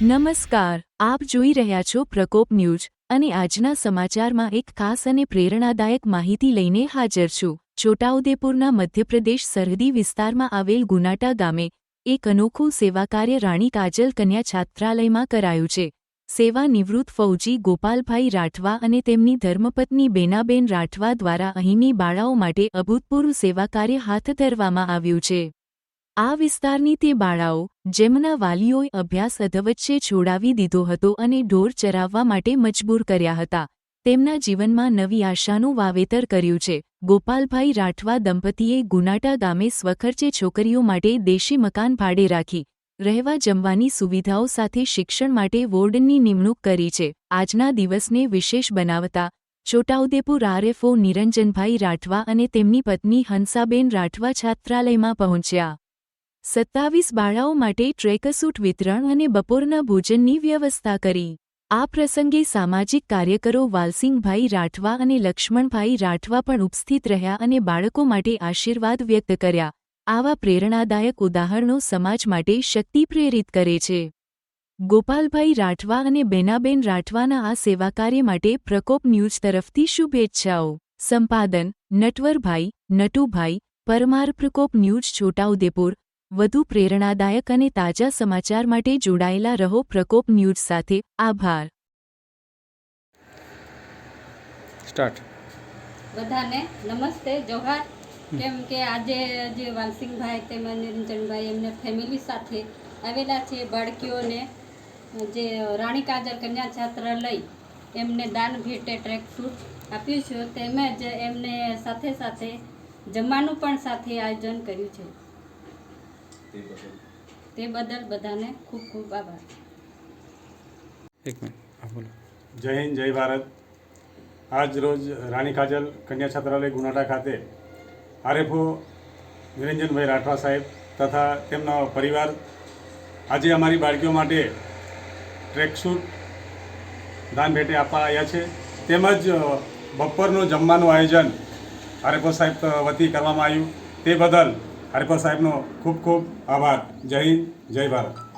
નમસ્કાર, આપ જોઈ રહ્યા છો પ્રકોપ ન્યૂઝ અને આજના સમાચારમાં એક ખાસ અને પ્રેરણાદાયક માહિતી લઈને હાજર છું. છોટાઉદેપુરના મધ્યપ્રદેશ સરહદી વિસ્તારમાં આવેલ ગુનાટા ગામે એક અનોખું સેવાકાર્ય રાણી કાજલ કન્યા છાત્રાલયમાં કરાયું છે. સેવા નિવૃત્ત ફૌજી ગોપાલભાઈ રાઠવા અને તેમની ધર્મપત્ની બેનાબેન રાઠવા દ્વારા અહીંની બાળાઓ માટે અભૂતપૂર્વ સેવાકાર્ય હાથ ધરવામાં આવ્યું છે. આ વિસ્તારની તે બાળાઓ જેમના વાલીઓએ અભ્યાસ અધવચ્ચે છોડાવી દીધો હતો અને ઢોર ચરાવવા માટે મજબૂર કર્યા હતા, તેમના જીવનમાં નવી આશાનું વાવેતર કર્યું છે. ગોપાલભાઈ રાઠવા દંપતીએ ગુનાટા ગામે સ્વખર્ચે છોકરીઓ માટે દેશી મકાન ભાડે રાખી, રહેવા જમવાની સુવિધાઓ સાથે શિક્ષણ માટે વોર્ડનની નિમણૂક કરી છે. આજના દિવસને વિશેષ બનાવતા, છોટાઉદેપુર આરએફઓ નિરંજનભાઈ રાઠવા અને તેમની પત્ની હંસાબેન રાઠવા છાત્રાલયમાં પહોંચ્યા. સત્તાવીસ બાળાઓ માટે ટ્રેકસૂટ વિતરણ અને બપોરના ભોજનની વ્યવસ્થા કરી. આ પ્રસંગે સામાજિક કાર્યકરો વાલસિંહભાઈ રાઠવા અને લક્ષ્મણભાઈ રાઠવા પણ ઉપસ્થિત રહ્યા અને બાળકો માટે આશીર્વાદ વ્યક્ત કર્યા. આવા પ્રેરણાદાયક ઉદાહરણો સમાજ માટે શક્તિ પ્રેરિત કરે છે. ગોપાલભાઈ રાઠવા અને બેનાબેન રાઠવાના આ સેવાકાર્ય માટે પ્રકોપ ન્યૂઝ તરફથી શુભેચ્છાઓ. સંપાદન, નટવરભાઈ, નટુભાઈ, પરમાર પ્રકોપ ન્યૂઝ છોટાઉદેપુર વધુ પ્રેરણાદાયક અને તાજા સમાચાર માટે જોડાયેલા રહો પ્રકોપ ન્યૂઝ સાથે. આભાર. સ્ટાર્ટ. બધાને નમસ્તે જોહાર. કેમ કે આજે જે વાલસિંહભાઈ તેમજ નિરંજનભાઈ એમને ફેમિલી સાથે આવેલા છે બાળકીઓને જે રાણી કાજર કન્યા છાત્રાલય એમને દાન ભેટે ટ્રેક શૂટ આપ્યું છે. તેમજ એમને સાથે સાથે જમવાનું પણ સાથે આયોજન કર્યું છે. તે બદલ. બધાને ખૂબ ખૂબ આભાર. એક મિનિટ. બોલો. જય હિન્દ જય ભારત. આજ રોજ રાણી કાજલ કન્યા છાત્રાલય ગુનાટા ખાતે આરએફઓ નિરંજનભાઈ રાઠવા સાહેબ તથા તેમનો પરિવાર આજે અમારી બાળકીઓ માટે ટ્રેકસૂટ દાન ભેટે આપવા આવ્યા છે. તેમજ બપોરનું જમવાનું આયોજન આરએફઓ સાહેબ વતી કરવામાં આવ્યું. તે બદલ આરએફઓ સાહેબનો ખૂબ ખૂબ આભાર. જય હિન્દ જય ભારત.